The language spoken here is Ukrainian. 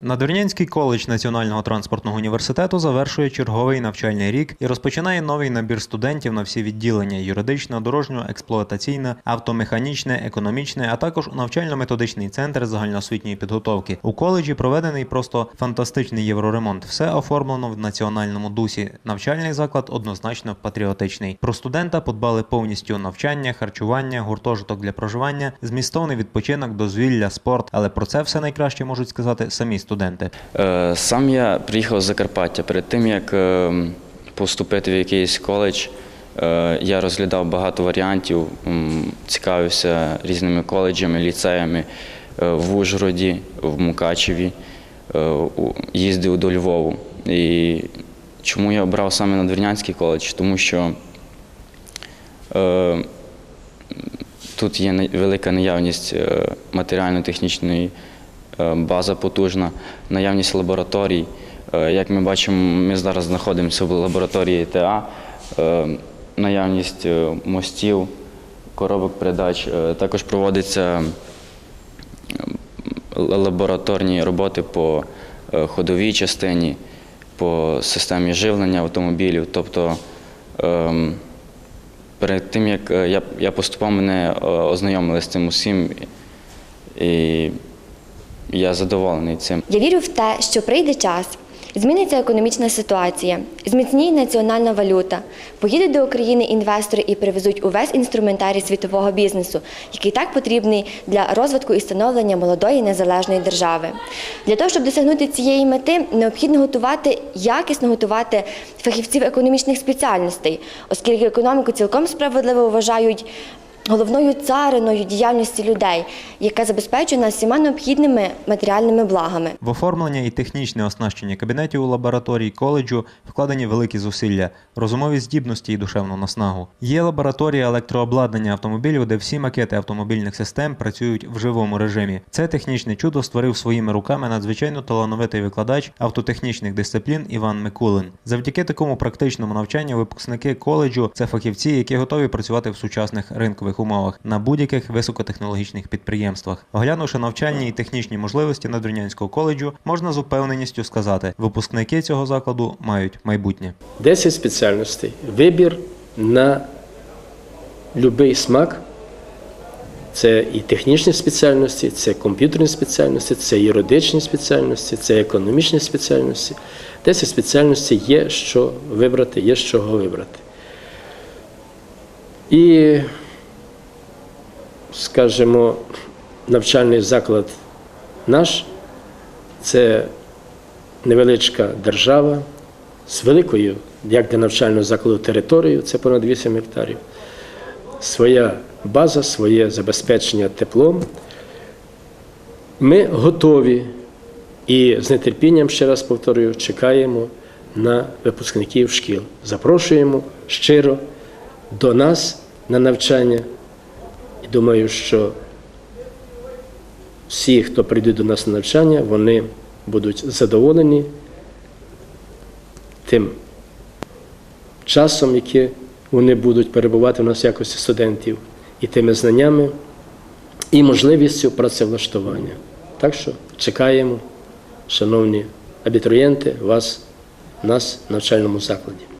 Надвірнянський коледж Національного транспортного університету завершує черговий навчальний рік і розпочинає новий набір студентів на всі відділення: юридичне, дорожньо, експлуатаційне, автомеханічне, економічне, а також навчально-методичний центр загальноосвітньої підготовки. У коледжі проведений просто фантастичний євроремонт. Все оформлено в національному дусі. Навчальний заклад однозначно патріотичний. Про студента подбали повністю навчання, харчування, гуртожиток для проживання, змістовний відпочинок, дозвілля, спорт. Але про це все найкраще можуть сказати самі студенти. Е, Сам я приїхав з Закарпаття. Перед тим як е, поступити в якийсь коледж, е, я розглядав багато варіантів, цікавився різними коледжами, ліцеями в Ужгороді, в Мукачеві, їздив до Львову. І чому я обрав саме Надвірнянський коледж? Тому що Тут є велика наявність матеріально-технічної база потужна, наявність лабораторій. Е, Як ми бачимо, ми зараз знаходимося в лабораторії TA, е, наявність е, мостів, коробок передач. Е, Також проводяться лабораторні роботи по е, ходовій частині, по системі живлення автомобілів. Тобто ем, перед тим, як е, я, поступав, мене е, ознайомили з цим усім, і я задоволений цим. Я вірю в те, що прийде час, зміниться економічна ситуація, зміцніє національна валюта, поїдуть до України інвестори і привезуть увесь інструментарій світового бізнесу, який так потрібний для розвитку і становлення молодої незалежної держави. Для того, щоб досягнути цієї мети, необхідно готувати, якісно готувати фахівців економічних спеціальностей, оскільки економіку цілком справедливо вважають головною цариною діяльності людей, яка забезпечує нас всіма необхідними матеріальними благами. В оформлення і технічне оснащення кабінетів у лабораторії коледжу вкладені великі зусилля, розумові здібності і душевну наснагу. Є лабораторія електрообладнання автомобілів, де всі макети автомобільних систем працюють в живому режимі. Це технічне чудо створив своїми руками надзвичайно талановитий викладач автотехнічних дисциплін Іван Микулин. Завдяки такому практичному навчанню випускники коледжу це фахівці, які готові працювати в сучасних ринкових умовах на будь-яких високотехнологічних підприємствах. Оглянувши навчальні і технічні можливості Надвірнянського коледжу, можна з упевненістю сказати, випускники цього закладу мають майбутнє. 10 спеціальностей. Вибір на будь-який смак. Це і технічні спеціальності, це комп'ютерні спеціальності, це юридичні спеціальності, це економічні спеціальності. 10 спеціальностей є що вибрати, є з чого вибрати. І, скажімо, навчальний заклад наш це невеличка держава з великою, як для навчального закладу, територією, це понад 8 гектарів, своя база, своє забезпечення теплом. Ми готові і з нетерпінням, ще раз повторюю, чекаємо на випускників шкіл. Запрошуємо щиро до нас на навчання. І думаю, що всі, хто прийдуть до нас на навчання, вони будуть задоволені тим часом, який вони будуть перебувати в нас в якості студентів, і тими знаннями, і можливістю працевлаштування. Так що чекаємо, шановні абітурієнти, вас, нас в навчальному закладі.